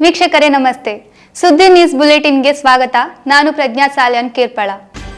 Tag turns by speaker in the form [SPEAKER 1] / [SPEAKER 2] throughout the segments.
[SPEAKER 1] ವೀಕ್ಷಕರೇ ನಮಸ್ತೆ. ಸುದ್ದಿ ನ್ಯೂಸ್ ಬುಲೆಟಿನ್ಗೆ ಸ್ವಾಗತ. ನಾನು ಪ್ರಜ್ಞಾ ಸಾಲ್ಯಾನ್ ಕಿರ್ಪಳ.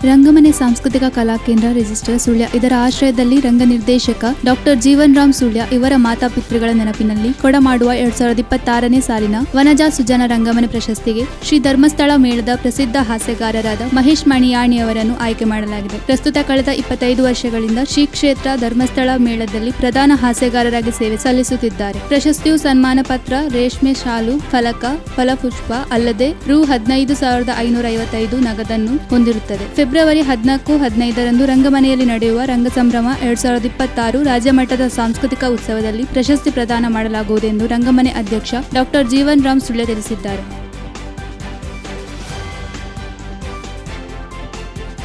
[SPEAKER 2] ರಂಗಮನೆ ಸಾಂಸ್ಕೃತಿಕ ಕಲಾ ಕೇಂದ್ರ ರಿಜಿಸ್ಟರ್ ಸುಳ್ಯ. ಇದರ ಆಶ್ರಯದಲ್ಲಿ ರಂಗ ನಿರ್ದೇಶಕ ಡಾಕ್ಟರ್ ಜೀವನ್ ರಾಮ್ ಸುಳ್ಯ ಇವರ ಮಾತಾಪಿತೃಗಳ ನೆನಪಿನಲ್ಲಿ ಕೊಡಮಾಡುವ ಎರಡ್ ಸಾವಿರದ ಇಪ್ಪತ್ತಾರನೇ ಸಾಲಿನ ವನಜಾ ಸುಜನ ರಂಗಮನೆ ಪ್ರಶಸ್ತಿಗೆ ಶ್ರೀ ಧರ್ಮಸ್ಥಳ ಮೇಳದ ಪ್ರಸಿದ್ಧ ಹಾಸ್ಯಗಾರರಾದ ಮಹೇಶ್ ಮಣಿಯಾಣಿ ಅವರನ್ನು ಆಯ್ಕೆ ಮಾಡಲಾಗಿದೆ. ಪ್ರಸ್ತುತ ಕಳೆದ ಇಪ್ಪತ್ತೈದು ವರ್ಷಗಳಿಂದ ಶ್ರೀ ಕ್ಷೇತ್ರ ಧರ್ಮಸ್ಥಳ ಮೇಳದಲ್ಲಿ ಪ್ರಧಾನ ಹಾಸ್ಯಗಾರರಾಗಿ ಸೇವೆ ಸಲ್ಲಿಸುತ್ತಿದ್ದಾರೆ. ಪ್ರಶಸ್ತಿಯು ಸನ್ಮಾನ ಪತ್ರ, ರೇಷ್ಮೆ ಶಾಲು, ಫಲಕ, ಫಲಪುಷ್ಪ ಅಲ್ಲದೆ ರು ಹದಿನೈದು ಸಾವಿರದ ಐನೂರ ಐವತ್ತೈದು ನಗದನ್ನು ಹೊಂದಿರುತ್ತದೆ. ಫೆಬ್ರವರಿ ಹದಿನಾಲ್ಕು, ಹದಿನೈದರಂದು ರಂಗಮನೆಯಲ್ಲಿ ನಡೆಯುವ ರಂಗ ಸಂಭ್ರಮ ಎರಡ್ ಸಾವಿರದ ಇಪ್ಪತ್ತಾರು ರಾಜ್ಯಮಟ್ಟದ ಸಾಂಸ್ಕೃತಿಕ ಉತ್ಸವದಲ್ಲಿ ಪ್ರಶಸ್ತಿ ಪ್ರದಾನ ಮಾಡಲಾಗುವುದು ಎಂದು ರಂಗಮನೆ ಅಧ್ಯಕ್ಷ ಡಾಕ್ಟರ್ ಜೀವನ್ ರಾಮ್ ಸುಳ್ಯ ತಿಳಿಸಿದ್ದಾರೆ.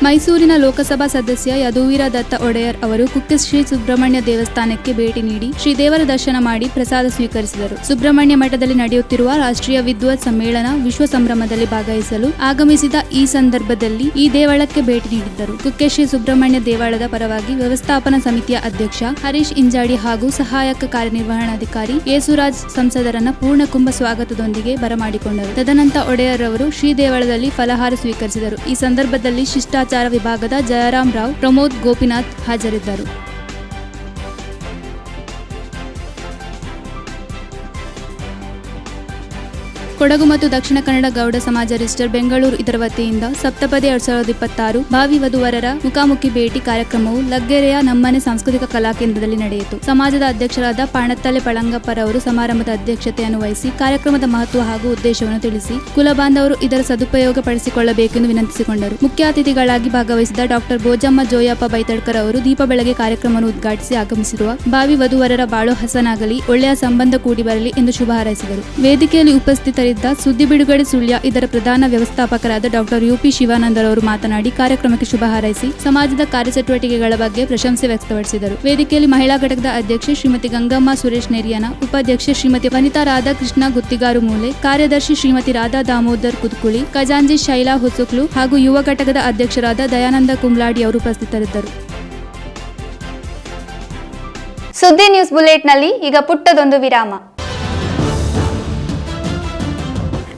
[SPEAKER 2] ಮೈಸೂರಿನ ಲೋಕಸಭಾ ಸದಸ್ಯ ಯದುವೀರ ದತ್ತ ಒಡೆಯರ್ ಅವರು ಕುಕ್ಕೆ ಶ್ರೀ ಸುಬ್ರಹ್ಮಣ್ಯ ದೇವಸ್ಥಾನಕ್ಕೆ ಭೇಟಿ ನೀಡಿ ಶ್ರೀದೇವರ ದರ್ಶನ ಮಾಡಿ ಪ್ರಸಾದ ಸ್ವೀಕರಿಸಿದರು. ಸುಬ್ರಹ್ಮಣ್ಯ ಮಠದಲ್ಲಿ ನಡೆಯುತ್ತಿರುವ ರಾಷ್ಟ್ರೀಯ ವಿದ್ವತ್ ಸಮ್ಮೇಳನ ವಿಶ್ವ ಸಂಭ್ರಮದಲ್ಲಿ ಭಾಗವಹಿಸಲು ಆಗಮಿಸಿದ ಈ ಸಂದರ್ಭದಲ್ಲಿ ಈ ದೇವಳಕ್ಕೆ ಭೇಟಿ ನೀಡಿದ್ದರು. ಕುಕ್ಕೆ ಶ್ರೀ ಸುಬ್ರಹ್ಮಣ್ಯ ದೇವಾಲಯದ ಪರವಾಗಿ ವ್ಯವಸ್ಥಾಪನಾ ಸಮಿತಿಯ ಅಧ್ಯಕ್ಷ ಹರೀಶ್ ಇಂಜಾಡಿ ಹಾಗೂ ಸಹಾಯಕ ಕಾರ್ಯನಿರ್ವಹಣಾಧಿಕಾರಿ ಯೇಸುರಾಜ್ ಸಂಸದರನ್ನ ಪೂರ್ಣ ಕುಂಭ ಸ್ವಾಗತದೊಂದಿಗೆ ಬರಮಾಡಿಕೊಂಡರು. ತದನಂತರ ಒಡೆಯರ್ ಅವರು ಶ್ರೀ ದೇವಳದಲ್ಲಿ ಫಲಹಾರ ಸ್ವೀಕರಿಸಿದರು. ಈ ಸಂದರ್ಭದಲ್ಲಿ ಶಿಷ್ಟಾಚಾರ ವಿಭಾಗದ ಜಯರಾಮ್ ರಾವ್ ಪ್ರಮೋದ್ ಗೋಪಿನಾಥ್ ಹಾಜರಿದ್ದರು. ಕೊಡಗು ಮತ್ತು ದಕ್ಷಿಣ ಕನ್ನಡ ಗೌಡ ಸಮಾಜ ರಿಜಿಸ್ಟರ್ ಬೆಂಗಳೂರು ಇದರ ವತಿಯಿಂದ ಸಪ್ತಪದಿ ಎರಡ್ ಸಾವಿರದ ಇಪ್ಪತ್ತಾರು ಭಾವಿ ವಧುವರರ ಮುಖಾಮುಖಿ ಭೇಟಿ ಕಾರ್ಯಕ್ರಮವು ಲಗ್ಗೆರೆಯ ನಮ್ಮನೆ ಸಾಂಸ್ಕೃತಿಕ ಕಲಾ ಕೇಂದ್ರದಲ್ಲಿ ನಡೆಯಿತು. ಸಮಾಜದ ಅಧ್ಯಕ್ಷರಾದ ಪಾಣತ್ತಲೆ ಪಳಂಗಪ್ಪರವರು ಸಮಾರಂಭದ ಅಧ್ಯಕ್ಷತೆಯನ್ನು ವಹಿಸಿ ಕಾರ್ಯಕ್ರಮದ ಮಹತ್ವ ಹಾಗೂ ಉದ್ದೇಶವನ್ನು ತಿಳಿಸಿ ಕುಲಬಾಂಧವರು ಇದರ ಸದುಪಯೋಗ ಪಡಿಸಿಕೊಳ್ಳಬೇಕೆಂದು ವಿನಂತಿಸಿಕೊಂಡರು. ಮುಖ್ಯ ಅತಿಥಿಗಳಾಗಿ ಭಾಗವಹಿಸಿದ ಡಾಕ್ಟರ್ ಬೋಜಮ್ಮ ಜೋಯಪ್ಪ ಬೈತಡ್ಕರ್ ಅವರು ದೀಪ ಬೆಳಗ್ಗೆ ಕಾರ್ಯಕ್ರಮವನ್ನು ಉದ್ಘಾಟಿಸಿ ಆಗಮಿಸಿರುವ ಭಾವಿ ವಧುವರರ ಬಾಳು ಹಸನಾಗಲಿ, ಒಳ್ಳೆಯ ಸಂಬಂಧ ಕೂಡಿ ಬರಲಿ ಎಂದು ಶುಭ ಹಾರೈಸಿದರು. ವೇದಿಕೆಯಲ್ಲಿ ಉಪಸ್ಥಿತರಿದ್ದ ಸುದ್ದಿ ಬಿಡುಗಡೆ ಸುಳ್ಯ. ಇದರ ಪ್ರಧಾನ ವ್ಯವಸ್ಥಾಪಕರಾದ ಡಾಕ್ಟರ್ ಯುಪಿ ಶಿವಾನಂದರವರು ಮಾತನಾಡಿ, ಕಾರ್ಯಕ್ರಮಕ್ಕೆ ಶುಭ ಹಾರೈಸಿ ಸಮಾಜದ ಕಾರ್ಯಚಟುವಟಿಕೆಗಳ ಬಗ್ಗೆ ಪ್ರಶಂಸೆ ವ್ಯಕ್ತಪಡಿಸಿದರು. ವೇದಿಕೆಯಲ್ಲಿ ಮಹಿಳಾ ಘಟಕದ ಅಧ್ಯಕ್ಷೆ ಶ್ರೀಮತಿ ಗಂಗಮ್ಮ, ಸುರೇಶ್ ನೆರಿಯನ ಉಪಾಧ್ಯಕ್ಷೆ ಶ್ರೀಮತಿ ವನಿತಾ ರಾಧಾಕೃಷ್ಣ ಗುತ್ತಿಗಾರು ಮೂಲೆ, ಕಾರ್ಯದರ್ಶಿ ಶ್ರೀಮತಿ ರಾಧಾ ದಾಮೋದರ್ ಕುದ್ಕುಳಿ ಖಜಾಂಜಿ ಶೈಲಾ ಹುಸುಕ್ಲು ಹಾಗೂ ಯುವ ಘಟಕದ ಅಧ್ಯಕ್ಷರಾದ ದಯಾನಂದ ಕುಂಬ್ಲಾಡಿ ಅವರು ಉಪಸ್ಥಿತರಿದ್ದರು.
[SPEAKER 1] ಸುದ್ದಿ ನ್ಯೂಸ್ ಬುಲೆಟ್ನಲ್ಲಿ ಈಗ ಪುಟ್ಟದೊಂದು ವಿರಾಮ.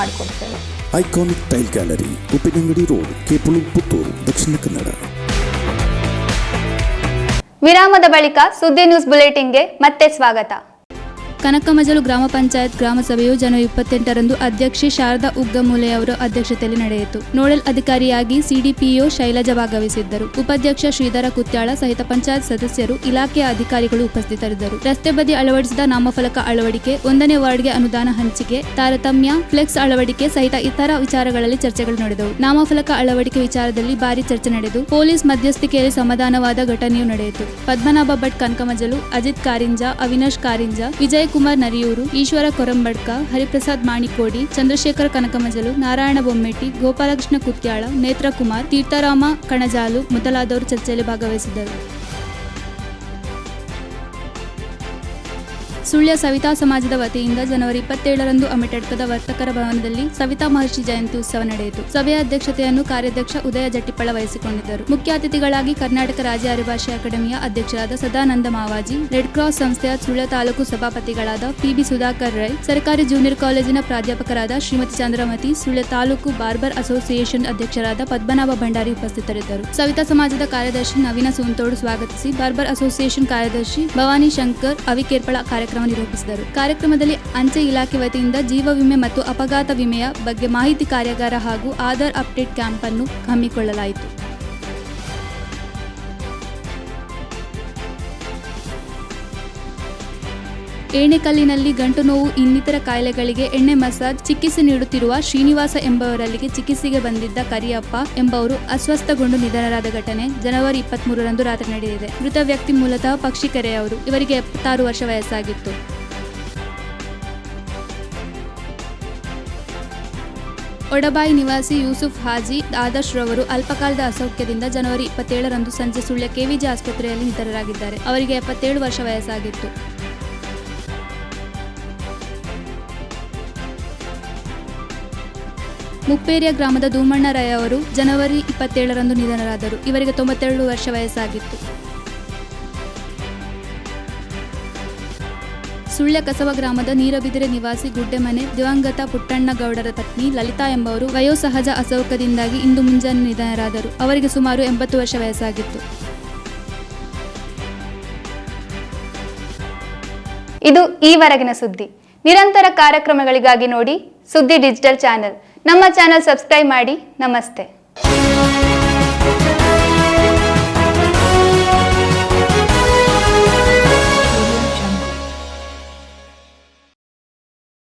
[SPEAKER 3] ಮಾಡಿಕೊಡ್ತೇವೆ.
[SPEAKER 4] Iconic tile gallery Uppinangady road Kepulu Puttur Dakshina Kannada
[SPEAKER 1] ವಿರಾಮದ ಬಳಿಕ ಸುದ್ದಿ ನ್ಯೂಸ್ ಬುಲೆಟಿನ್ಗೆ ಮತ್ತೆ ಸ್ವಾಗತ.
[SPEAKER 2] ಕನಕಮಜಲು ಗ್ರಾಮ ಪಂಚಾಯತ್ ಗ್ರಾಮ ಸಭೆಯು ಜನವರಿ ಇಪ್ಪತ್ತೆಂಟರಂದು ಅಧ್ಯಕ್ಷೆ ಶಾರದಾ ಉಗ್ಗಮೂಲೆ ಅವರ ಅಧ್ಯಕ್ಷತೆಯಲ್ಲಿ ನಡೆಯಿತು. ನೋಡಲ್ ಅಧಿಕಾರಿಯಾಗಿ ಸಿಡಿಪಿಒ ಶೈಲಜಾ ಭಾಗವಹಿಸಿದ್ದರು. ಉಪಾಧ್ಯಕ್ಷ ಶ್ರೀಧರ ಕುತ್ಯಾಳ ಸಹಿತ ಪಂಚಾಯತ್ ಸದಸ್ಯರು ಇಲಾಖೆಯ ಅಧಿಕಾರಿಗಳು ಉಪಸ್ಥಿತರಿದ್ದರು. ರಸ್ತೆ ಬದಿ ಅಳವಡಿಸಿದ ನಾಮಫಲಕ ಅಳವಡಿಕೆ, ಒಂದನೇ ವಾರ್ಡ್ಗೆ ಅನುದಾನ ಹಂಚಿಕೆ, ತಾರತಮ್ಯ, ಫ್ಲೆಕ್ಸ್ ಅಳವಡಿಕೆ ಸಹಿತ ಇತರ ವಿಚಾರಗಳಲ್ಲಿ ಚರ್ಚೆಗಳು ನಡೆದವು. ನಾಮಫಲಕ ಅಳವಡಿಕೆ ವಿಚಾರದಲ್ಲಿ ಭಾರಿ ಚರ್ಚೆ ನಡೆದು, ಪೊಲೀಸ್ ಮಧ್ಯಸ್ಥಿಕೆಯಲ್ಲಿ ಸಮಾಧಾನವಾದ ಘಟನೆಯು ನಡೆಯಿತು. ಪದ್ಮನಾಭ ಭಟ್ ಕನಕಮಜಲು, ಅಜಿತ್ ಕಾರಿಂಜ, ಅವಿನಾಶ್ ಕಾರಿಂಜ, ವಿಜಯ್ ಕುಮಾರ್ ನರಿಯೂರು, ಈಶ್ವರ ಕೊರಂಬಡ್ಕ, ಹರಿಪ್ರಸಾದ್ ಮಾಣಿಕೋಡಿ, ಚಂದ್ರಶೇಖರ ಕನಕಮಜಲು, ನಾರಾಯಣ ಬೊಮ್ಮೆಟ್ಟಿ, ಗೋಪಾಲಕೃಷ್ಣ ಕುತ್ಯಾಳ, ನೇತ್ರಕುಮಾರ್, ತೀರ್ಥರಾಮ ಕಣಜಾಲು ಮೊದಲಾದವರು ಚರ್ಚೆಯಲ್ಲಿ ಭಾಗವಹಿಸಿದ್ದರು. ಸುಳ್ಯ ಸವಿತಾ ಸಮಾಜದ ವತಿಯಿಂದ ಜನವರಿ ಇಪ್ಪತ್ತೇಳರಂದು ಅಮಿಟಡ್ಕದ ವರ್ತಕರ ಭವನದಲ್ಲಿ ಸವಿತಾ ಮಹರ್ಷಿ ಜಯಂತಿ ಉತ್ಸವ ನಡೆಯಿತು. ಸಭೆಯ ಅಧ್ಯಕ್ಷತೆಯನ್ನು ಕಾರ್ಯಾಧ್ಯಕ್ಷ ಉದಯ ಜಟ್ಟಿಪ್ಪಳ ವಹಿಸಿಕೊಂಡಿದ್ದರು. ಮುಖ್ಯ ಅತಿಥಿಗಳಾಗಿ ಕರ್ನಾಟಕ ರಾಜ್ಯ ಅರಿಭಾಷೆ ಅಕಾಡೆಮಿಯ ಅಧ್ಯಕ್ಷರಾದ ಸದಾನಂದ ಮಾವಾಜಿ, ರೆಡ್ ಕ್ರಾಸ್ ಸಂಸ್ಥೆಯ ಸುಳ್ಯ ತಾಲೂಕು ಸಭಾಪತಿಗಳಾದ ಪಿಬಿ ಸುಧಾಕರ್ ರೈ, ಸರ್ಕಾರಿ ಜೂನಿಯರ್ ಕಾಲೇಜಿನ ಪ್ರಾಧ್ಯಾಪಕರಾದ ಶ್ರೀಮತಿ ಚಂದ್ರಮತಿ, ಸುಳ್ಯ ತಾಲೂಕು ಬಾರ್ಬರ್ ಅಸೋಸಿಯೇಷನ್ ಅಧ್ಯಕ್ಷರಾದ ಪದ್ಮನಾಭ ಭಂಡಾರಿ ಉಪಸ್ಥಿತರಿದ್ದರು. ಸವಿತಾ ಸಮಾಜದ ಕಾರ್ಯದರ್ಶಿ ನವೀನ ಸುಂತೋಡು ಸ್ವಾಗತಿಸಿ, ಬಾರ್ಬರ್ ಅಸೋಸಿಯೇಷನ್ ಕಾರ್ಯದರ್ಶಿ ಭವಾನಿ ಶಂಕರ್, ಅವಿಕೇರ್ಪಳ ಕಾರ್ಯಕ್ರಮ ನಿರೂಪಿಸಿದರು. ಕಾರ್ಯಕ್ರಮದಲ್ಲಿ ಅಂಚೆ ಇಲಾಖೆ ವತಿಯಿಂದ ಜೀವ ವಿಮೆ ಮತ್ತು ಅಪಘಾತ ವಿಮೆಯ ಬಗ್ಗೆ ಮಾಹಿತಿ ಕಾರ್ಯಾಗಾರ ಹಾಗೂ ಆಧಾರ್ ಅಪ್ಡೇಟ್ ಕ್ಯಾಂಪ್ ಅನ್ನು ಹಮ್ಮಿಕೊಳ್ಳಲಾಯಿತು. ಏಣೆಕಲ್ಲಿನಲ್ಲಿ ಗಂಟು ನೋವು, ಇನ್ನಿತರ ಕಾಯಿಲೆಗಳಿಗೆ ಎಣ್ಣೆ ಮಸಾಜ್, ಚಿಕಿತ್ಸೆ ನೀಡುತ್ತಿರುವ ಶ್ರೀನಿವಾಸ ಎಂಬವರಲ್ಲಿಗೆ ಚಿಕಿತ್ಸೆಗೆ ಬಂದಿದ್ದ ಕರಿಯಪ್ಪ ಎಂಬವರು ಅಸ್ವಸ್ಥಗೊಂಡು ನಿಧನರಾದ ಘಟನೆ ಜನವರಿ ಇಪ್ಪತ್ಮೂರರಂದು ರಾತ್ರಿ ನಡೆದಿದೆ ಮೃತ ವ್ಯಕ್ತಿ ಮೂಲತಃ ಪಕ್ಷಿಕೆರೆಯವರು. ಇವರಿಗೆ ಎಪ್ಪತ್ತಾರು ವರ್ಷ ವಯಸ್ಸಾಗಿತ್ತು. ಒಡಬಾಯಿ ನಿವಾಸಿ ಯೂಸುಫ್ ಹಾಜಿ ಆದರ್ಶ್ ರವರು ಅಲ್ಪಕಾಲದ ಅಸೌಖ್ಯದಿಂದ ಜನವರಿ ಇಪ್ಪತ್ತೇಳರಂದು ಸಂಜೆ ಸುಳ್ಯ ಕೆವಿಜಿ ಆಸ್ಪತ್ರೆಯಲ್ಲಿ ನಿಧನರಾಗಿದ್ದಾರೆ. ಅವರಿಗೆ ಎಪ್ಪತ್ತೇಳು ವರ್ಷ ವಯಸ್ಸಾಗಿತ್ತು. ಮುಪ್ಪೇರಿಯ ಗ್ರಾಮದ ಧೂಮಣ್ಣ ರೈ ಅವರು ಜನವರಿ ಇಪ್ಪತ್ತೇಳರಂದು ನಿಧನರಾದರು. ಇವರಿಗೆ ತೊಂಬತ್ತೆರಡು ವರ್ಷ ವಯಸ್ಸಾಗಿತ್ತು. ಸುಳ್ಯ ಕಸವ ಗ್ರಾಮದ ನೀರಬಿದಿರೆ ನಿವಾಸಿ ಗುಡ್ಡೆಮನೆ ದಿವಂಗತ ಪುಟ್ಟಣ್ಣ ಗೌಡರ ಪತ್ನಿ ಲಲಿತಾ ಎಂಬವರು ವಯೋಸಹಜ ಅಸೌಕದಿಂದಾಗಿ ಇಂದು ಮುಂಜಾನೆ ನಿಧನರಾದರು. ಅವರಿಗೆ ಸುಮಾರು ಎಂಬತ್ತು ವರ್ಷ ವಯಸ್ಸಾಗಿತ್ತು.
[SPEAKER 1] ಇದು ಈವರೆಗಿನ ಸುದ್ದಿ. ನಿರಂತರ ಕಾರ್ಯಕ್ರಮಗಳಿಗಾಗಿ ನೋಡಿ ಸುದ್ದಿ ಡಿಜಿಟಲ್ ಚಾನೆಲ್. ನಮ್ಮ ಚಾನೆಲ್ ಸಬ್ಸ್ಕ್ರೈಬ್ ಮಾಡಿ. ನಮಸ್ತೆ.